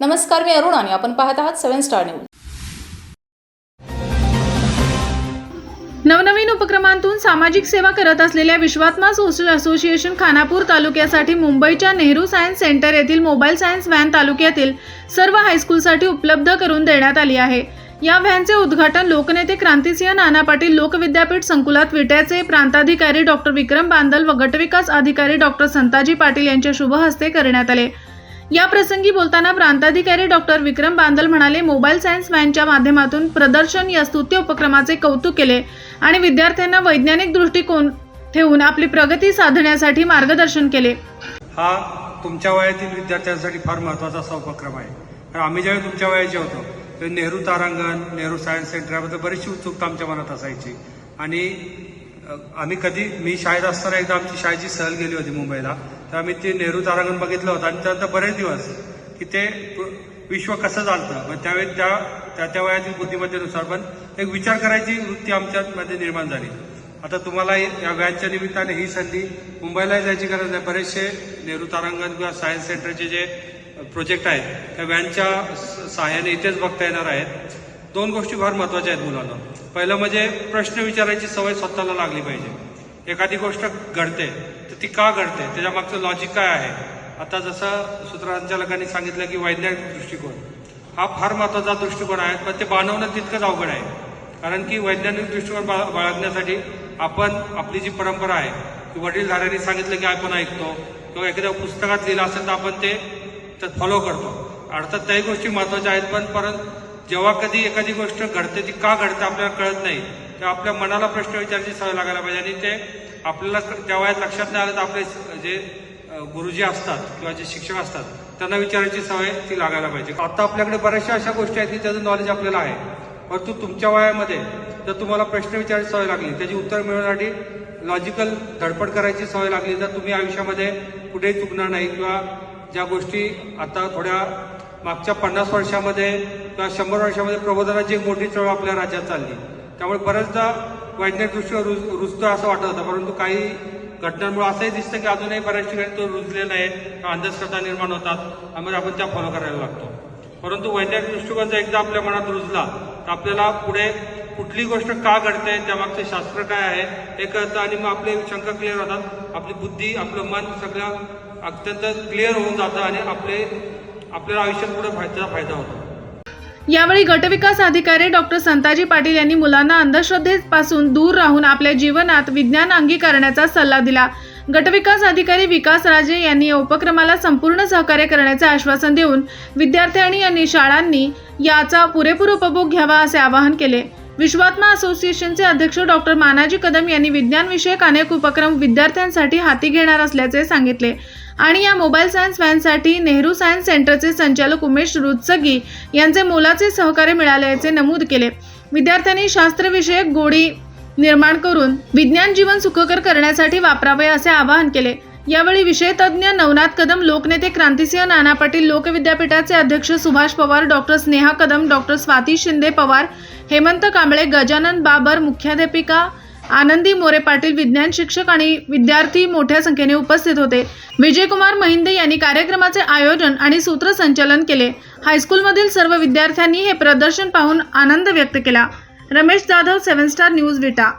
नमस्कार मी अरुण आणि आपण पाहत आहात सेव्हन स्टार न्यूज. नवनवीन उपक्रमांतून सामाजिक सेवा करत असलेल्या विश्वात्मा सोशल असोसिएशन खानापूर तालुक्यासाठी मुंबईच्या नेहरू सायन्स सेंटर येथील मोबाईल सायन्स व्हॅन तालुक्यातील सर्व हायस्कूलसाठी उपलब्ध करून देण्यात आली आहे. या व्हॅनचे उद्घाटन लोकनेते क्रांतिसिंह नाना पाटील लोकविद्यापीठ संकुलात विट्याचे प्रांताधिकारी डॉक्टर विक्रम बांदल व गटविकास अधिकारी डॉक्टर संताजी पाटील यांच्या शुभहस्ते करण्यात आले. या प्रसंगी बोलताना प्रांताधिकारी डॉक्टर विक्रम बांदल म्हणाले मोबाईल सायन्स व्हॅनच्या माध्यमातून प्रदर्शन या स्तुत्य उपक्रमाचे कौतुक केले आणि विद्यार्थ्यांना वैज्ञानिक दृष्टिकोन ठेवून आपली प्रगती साधण्यासाठी मार्गदर्शन केले. हा तुमच्या वयातील विद्यार्थ्यांसाठी फार महत्त्वाचा असा उपक्रम आहे. आम्ही ज्यावेळी तुमच्या वयाचे होतो नेहरू तारांगण नेहरू सायन्स सेंटर याबद्दल बरीचशी उत्सुकता आमच्या मनात असायची. आणि आम्ही कधी मी शाळेत असताना एकदा आमची शाळेची सहल गेली होती मुंबईला. तर आम्ही ते नेहरू तारांगण बघितलं होतं आणि त्यानंतर बरेच दिवस की ते विश्व कसं चालतं. मग त्यावेळी त्या त्या त्या वयातील बुद्धिमत्तेनुसार पण एक विचार करायची वृत्ती आमच्यामध्ये निर्माण झाली. आता तुम्हाला या व्हॅनच्या निमित्ताने ही संधी मुंबईला जायची गरज नाही. बरेचसे नेहरू तारांगण किंवा सायन्स सेंटरचे जे प्रोजेक्ट आहेत त्या व्हॅनच्या स- सहाय्याने इथेच बघता येणार आहेत. दोन गोष्टी फार महत्त्वाच्या आहेत मुलांना. पहिलं म्हणजे प्रश्न विचारायची सवय स्वतःला लागली पाहिजे. एखादी गोष्ट घडते तर ती का घडते? त्याच्या मागचं लॉजिक काय आहे? आता जसं सूत्रसंचालकांनी सांगितलं की वैज्ञानिक दृष्टिकोन. हा फार महत्त्वाचा दृष्टिकोन आहे पण ते बांधवणं तितकंच अवघड आहे. कारण की वैज्ञानिक दृष्टिकोन बा बाळगण्यासाठी आपण आपली जी परंपरा आहे की वडीलधाऱ्यांनी सांगितलं की आपण ऐकतो किंवा एखाद्या पुस्तकात लिहिलं असेल तर आपण ते फॉलो करतो. अर्थात त्याही गोष्टी महत्त्वाच्या आहेत पण परत जेव्हा कधी एखादी गोष्ट घडते ती का घडते आपल्याला कळत नाही. तेव्हा आपल्या मनाला प्रश्न विचारायची सवय लागायला पाहिजे. आणि ते आपल्याला क- त्या वयात लक्षात नाही आलं तर आपले जे गुरुजी असतात किंवा जे शिक्षक असतात त्यांना विचारायची सवय ती लागायला पाहिजे. आता आपल्याकडे बऱ्याचशा अशा गोष्टी आहेत की त्याचं नॉलेज आपल्याला आहे. परंतु तुमच्या वयामध्ये जर तुम्हाला प्रश्न विचारायची सवय लागली त्याची उत्तर मिळवण्यासाठी लॉजिकल धडपड करायची सवय लागली तर तुम्ही आयुष्यामध्ये कुठेही चुकणार नाही. किंवा ज्या गोष्टी आता थोड्या मागच्या पन्नास वर्षामध्ये किंवा शंभर वर्षामध्ये प्रबोधनाची एक मोठी चळवळ आपल्या राज्यात चालली त्यामुळे बऱ्याचदा वैज्ञानिक दृष्ट्या रुज रुजतो असं वाटत होतं. परंतु काही घटनांमुळे असंही दिसतं की अजूनही बऱ्याच ठिकाणी तो रुजलेला आहे किंवा अंधश्रद्धा निर्माण होतात त्यामुळे आपण त्या फॉलो करायला लागतो. परंतु वैज्ञानिक दृष्टिकोन जर एकदा आपल्या मनात रुजला तर आपल्याला पुढे कुठली गोष्ट का घडते त्यामागचं शास्त्र काय आहे हे कळतं आणि मग आपले शंका क्लिअर होतात. आपली बुद्धी आपलं मन सगळं अत्यंत क्लिअर होऊन जातं आणि आपले आपल्याला आयुष्यात पुढे फायदा फायदा होतो. यावेळी गटविकास अधिकारी डॉक्टर संताजी पाटील यांनी मुलांना अंधश्रद्धेपासून दूर राहून आपल्या जीवनात विज्ञान अंगीकारण्याचा सल्ला दिला. गटविकास अधिकारी विकास राजे यांनी या उपक्रमाला संपूर्ण सहकार्य करण्याचे आश्वासन देऊन विद्यार्थ्यांनी आणि शाळांनी याचा पुरेपूर उपभोग घ्यावा असे आवाहन केले. विश्वात्मा असोसिएशनचे अध्यक्ष डॉक्टर मानाजी कदम यांनी विज्ञानविषयक अनेक उपक्रम विद्यार्थ्यांसाठी हाती घेणार असल्याचे सांगितले. आणि या मोबाईल सायन्स व्हॅनसाठी नेहरू सायन्स सेंटरचे संचालक उमेश रुत्सगी यांचे मोलाचे सहकार्य मिळाल्याचे नमूद केले. विद्यार्थ्यांनी शास्त्रविषयक गोडी निर्माण करून विज्ञान जीवन सुखकर करण्यासाठी वापरावे असे आवाहन केले. यावेळी विषयतज्ञ नवनाथ कदम लोकनेते क्रांतिसिंह नाना पाटील लोकविद्यापीठाचे अध्यक्ष सुभाष पवार डॉक्टर स्नेहा कदम डॉक्टर स्वाती शिंदे पवार हेमंत कांबळे गजानन बाबर मुख्याध्यापिका आनंदी मोरे पाटील विज्ञान शिक्षक आणि विद्यार्थी मोठ्या संख्येने उपस्थित होते. विजयकुमार महिंदे यांनी कार्यक्रमाचे आयोजन आणि सूत्रसंचालन केले. हायस्कूलमधील सर्व विद्यार्थ्यांनी हे प्रदर्शन पाहून आनंद व्यक्त केला. Ramesh Jadhav seven star news Vita